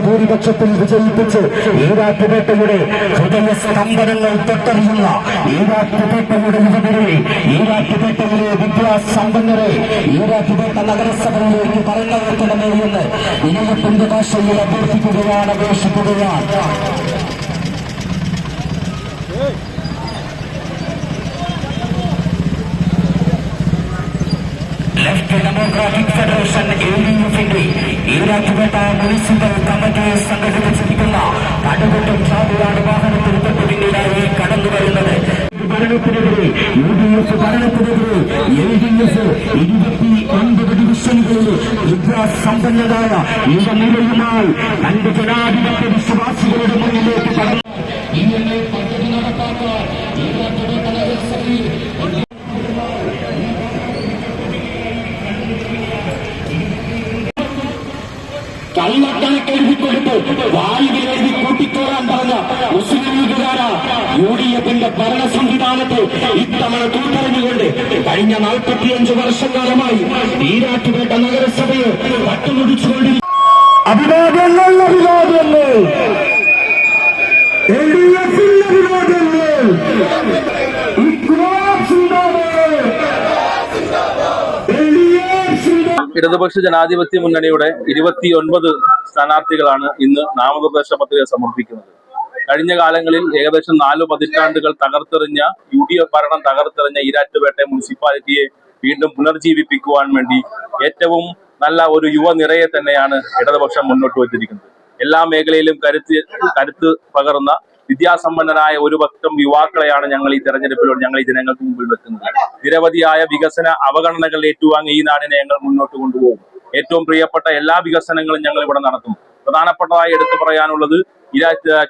ഭൂരിപക്ഷത്തിൽ വിജയിപ്പിച്ച് ഈരാറ്റുപേട്ടയുടെ ഹൃദയ സ്തംഭനങ്ങൾ തൊട്ടറിയുന്ന ഈരാറ്റുപേട്ടയുടെ യുവതിരെ ഈരാറ്റുപേട്ടയിലെ വിദ്യാസമ്പന്നരെ ഈരാറ്റുപേട്ട നഗരസഭയിലേക്ക് പറഞ്ഞെടുക്കണമേ എന്ന് ഇനയത്തിന്റെ ഭാഷയിൽ അഭ്യർത്ഥിക്കുകയാണ് അപേക്ഷിക്കുകയാണ് Left Democratic Federation A D എഫിന്റെ ഈരാറ്റുപേട്ട മുനിസിപ്പൽ കമ്മിറ്റി സംഘടിപ്പിച്ചിരിക്കുന്ന കടുകുട്ടും ചാടുകാട് വാഹനത്തിൽ തൊട്ടുപിന്നിലായി കടന്നു വരുന്നത്. ഭരണത്തിനെതിരെ യു ഡി എഫ് ഭരണത്തിനെതിരെ എൽ ഡി എഫ് ഇരുപത്തി ഒൻപത് ഡിവിഷനുകളിൽ വിദ്യാസമ്പന്നരായ യുവനിരയുമായി രണ്ട് ജനാധിപത്യ വിശ്വാസികളുടെ മുന്നിലേക്ക് കടന്നു. എന്നെ പദ്ധതി നടപ്പാക്കാൻ കള്ളക്കണക്ക് എഴുതി വായുവിൽ എഴുതി പറഞ്ഞ മുസ്ലിം ലീഗുകാര യു ഡി എഫിന്റെ ഭരണ സംവിധാനത്തെ ഇത്തവണ തൂത്തെറിഞ്ഞുകൊണ്ട് കഴിഞ്ഞ നാൽപ്പത്തിയഞ്ച് വർഷക്കാലമായി ഈരാറ്റുപേട്ട നഗരസഭയെ പട്ടുമുടിച്ചുകൊണ്ടിരിക്കും അഭിവാദ്യങ്ങൾ അഭിവാദ്യങ്ങൾ എൽ ഡി എഫിന്റെ അഭിവാദ്യങ്ങൾ ഇക്രാം സിന്ദാബാദ് എൽ ഡി എഫ് സിന്ദാബാദ് ഇടതുപക്ഷ ജനാധിപത്യ മുന്നണിയുടെ ഇരുപത്തിയൊൻപത് സ്ഥാനാർത്ഥികളാണ് ഇന്ന് നാമനിർദ്ദേശ പത്രിക സമർപ്പിക്കുന്നത്. കഴിഞ്ഞ കാലങ്ങളിൽ ഏകദേശം നാല് പതിറ്റാണ്ടുകൾ തകർത്തെറിഞ്ഞ യു ഡി എഫ് ഭരണം തകർത്തെറിഞ്ഞ ഈരാറ്റുപേട്ട മുനിസിപ്പാലിറ്റിയെ വീണ്ടും പുനർജീവിപ്പിക്കുവാൻ വേണ്ടി ഏറ്റവും നല്ല ഒരു യുവനിരയെ തന്നെയാണ് ഇടതുപക്ഷം മുന്നോട്ട് വച്ചിരിക്കുന്നത്. എല്ലാ മേഖലയിലും കരുത്ത് കരുത്ത് പകർന്ന വിദ്യാസമ്പന്നരായ ഒരു പക്ഷം യുവാക്കളെയാണ് ഞങ്ങൾ ഈ തെരഞ്ഞെടുപ്പിലൂടെ ഞങ്ങൾ ഈ ജനങ്ങൾക്ക് മുമ്പിൽ വെക്കുന്നത്. നിരവധിയായ വികസന അവഗണനകൾ ഏറ്റുവാങ്ങി ഈ നാടിനെ ഞങ്ങൾ മുന്നോട്ട് കൊണ്ടുപോകും. ഏറ്റവും പ്രിയപ്പെട്ട എല്ലാ വികസനങ്ങളും ഞങ്ങൾ ഇവിടെ നടത്തും. പ്രധാനപ്പെട്ടതായി എടുത്തു പറയാനുള്ളത്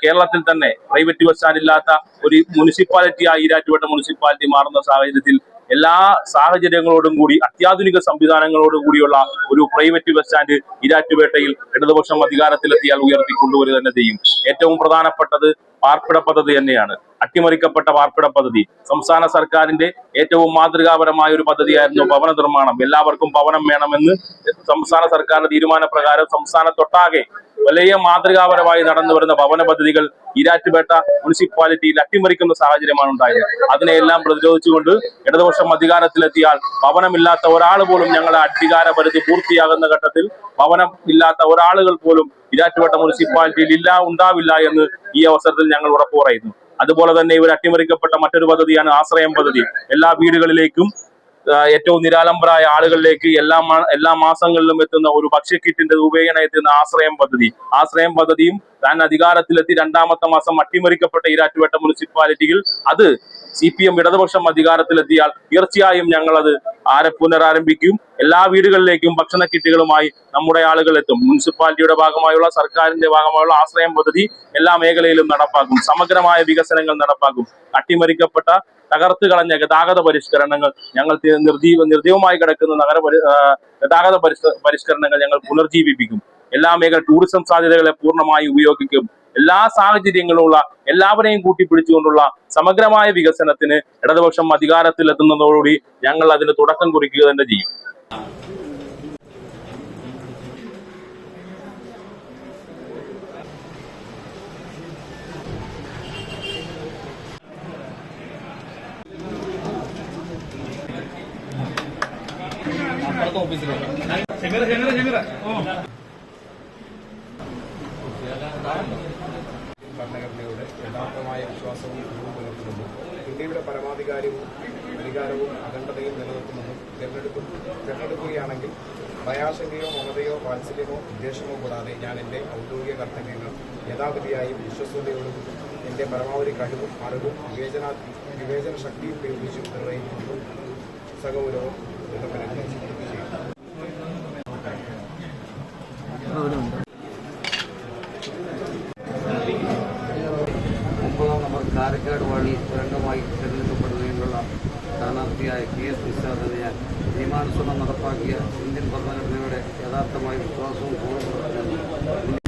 കേരളത്തിൽ തന്നെ പ്രൈവറ്റ് ബസ് ഇല്ലാത്ത ഒരു മുനിസിപ്പാലിറ്റിയായി ഈരാറ്റുപേട്ട മുനിസിപ്പാലിറ്റി മാറുന്ന സാഹചര്യത്തിൽ എല്ലാ സാഹചര്യങ്ങളോടും കൂടി അത്യാധുനിക സംവിധാനങ്ങളോടും കൂടിയുള്ള ഒരു പ്രൈവറ്റ് ബസ് സ്റ്റാൻഡ് ഈരാറ്റുപേട്ടയിൽ ഇടതുപക്ഷം അധികാരത്തിലെത്തിയാൽ ഉയർത്തി കൊണ്ടുവരിക തന്നെ ചെയ്യും. ഏറ്റവും പ്രധാനപ്പെട്ടത് പാർപ്പിട പദ്ധതി തന്നെയാണ്. അട്ടിമറിക്കപ്പെട്ട പാർപ്പിട പദ്ധതി. സംസ്ഥാന സർക്കാരിന്റെ ഏറ്റവും മാതൃകാപരമായ ഒരു പദ്ധതിയായിരുന്നു ഭവന നിർമ്മാണം. എല്ലാവർക്കും ഭവനം വേണമെന്ന് സംസ്ഥാന സർക്കാരിന്റെ തീരുമാനപ്രകാരം സംസ്ഥാനത്തൊട്ടാകെ വലിയ മാതൃകാപരമായി നടന്നു വരുന്ന ഭവന പദ്ധതികൾ ഈരാറ്റുപേട്ട മുനിസിപ്പാലിറ്റിയിൽ അട്ടിമറിക്കുന്ന സാഹചര്യമാണ് ഉണ്ടായത്. അതിനെയെല്ലാം പ്രതിരോധിച്ചുകൊണ്ട് ഇടതുപക്ഷം അധികാരത്തിലെത്തിയാൽ ഭവനമില്ലാത്ത ഒരാൾ പോലും ഞങ്ങളുടെ അധികാര പരിധി പൂർത്തിയാകുന്ന ഘട്ടത്തിൽ ഭവനം ഇല്ലാത്ത ഒരാളുകൾ പോലും ഈരാറ്റുപേട്ട മുനിസിപ്പാലിറ്റിയിൽ ഇല്ല ഉണ്ടാവില്ല എന്ന് ഈ അവസരത്തിൽ ഞങ്ങൾ ഉറപ്പു പറയുന്നു. അതുപോലെ തന്നെ ഇവർ അട്ടിമറിക്കപ്പെട്ട മറ്റൊരു പദ്ധതിയാണ് ആശ്രയം പദ്ധതി. എല്ലാ വീടുകളിലേക്കും ഏറ്റവും നിരാലംബരായ ആളുകളിലേക്ക് എല്ലാ എല്ലാ മാസങ്ങളിലും എത്തുന്ന ഒരു ഭക്ഷ്യക്കിറ്റിന്റെ രൂപേണ എത്തുന്ന ആശ്രയം പദ്ധതി. ആശ്രയം പദ്ധതിയും താൻ അധികാരത്തിലെത്തി രണ്ടാമത്തെ മാസം അട്ടിമറിക്കപ്പെട്ട ഈരാറ്റുപേട്ട മുനിസിപ്പാലിറ്റിയിൽ അത് സി പി എം ഇടതുപക്ഷം അധികാരത്തിലെത്തിയാൽ തീർച്ചയായും ഞങ്ങളത് ആരെ പുനരാരംഭിക്കും. എല്ലാ വീടുകളിലേക്കും ഭക്ഷണ കിറ്റുകളുമായി നമ്മുടെ ആളുകൾ എത്തും. മുനിസിപ്പാലിറ്റിയുടെ ഭാഗമായുള്ള സർക്കാരിന്റെ ഭാഗമായുള്ള ആശ്രയം പദ്ധതി എല്ലാ മേഖലയിലും നടപ്പാക്കും. സമഗ്രമായ വികസനങ്ങൾ നടപ്പാക്കും. അട്ടിമറിക്കപ്പെട്ട തകർത്ത് കളഞ്ഞ ഗതാഗത പരിഷ്കരണങ്ങൾ ഞങ്ങൾ നിർജീവ നിർജീവമായി കിടക്കുന്ന നഗര ഗതാഗത പരിഷ്കരണങ്ങൾ ഞങ്ങൾ പുനർജീവിപ്പിക്കും. എല്ലാ മേഖല ടൂറിസം സാധ്യതകളെ പൂർണമായി ഉപയോഗിക്കും. എല്ലാ സാഹചര്യങ്ങളുള്ള എല്ലാവരെയും കൂട്ടിപ്പിടിച്ചുകൊണ്ടുള്ള സമഗ്രമായ വികസനത്തിന് ഇടതുപക്ഷം അധികാരത്തിലെത്തുന്നതോടുകൂടി ഞങ്ങൾ അതിന് തുടക്കം കുറിക്കുക തന്നെ ചെയ്യും. ഭരണഘടനയുടെ യഥാർത്ഥമായ വിശ്വാസവും പുലർത്തുമെന്നും ഇന്ത്യയുടെ പരമാധികാരവും അധികാരവും അഖണ്ഡതയും നിലനിർത്തുമെന്നും തിരഞ്ഞെടുപ്പ് തിരഞ്ഞെടുക്കുകയാണെങ്കിൽ ഭയാശങ്കയോ മമതയോ വാത്സല്യമോ ഉദ്ദേശമോ കൂടാതെ ഞാൻ എന്റെ ഔദ്യോഗിക കർത്തവ്യങ്ങൾ യഥാവിധിയായും വിശ്വസ്തയോടും എന്റെ പരമാവധി കഴിവും അറിവും വിവേചന വിവേചന ശക്തിയും ഉപയോഗിച്ചും നിർവഹിക്കുന്നു സഗൗരവം എന്ന് ചെയ്യും ഒമ്പതാം നമ്പർ കാരക്കാട് വഴി തുരങ്കമായി തിരഞ്ഞെടുക്കപ്പെടുന്നതിനുള്ള സ്ഥാനാർത്ഥിയായ കെ എസ് നിശാദിനെ ഞാൻ നിയമാനുസരണം നടപ്പാക്കിയ ഇന്ത്യൻ ഭരണഘടനയുടെ യഥാർത്ഥമായ വിശ്വാസവും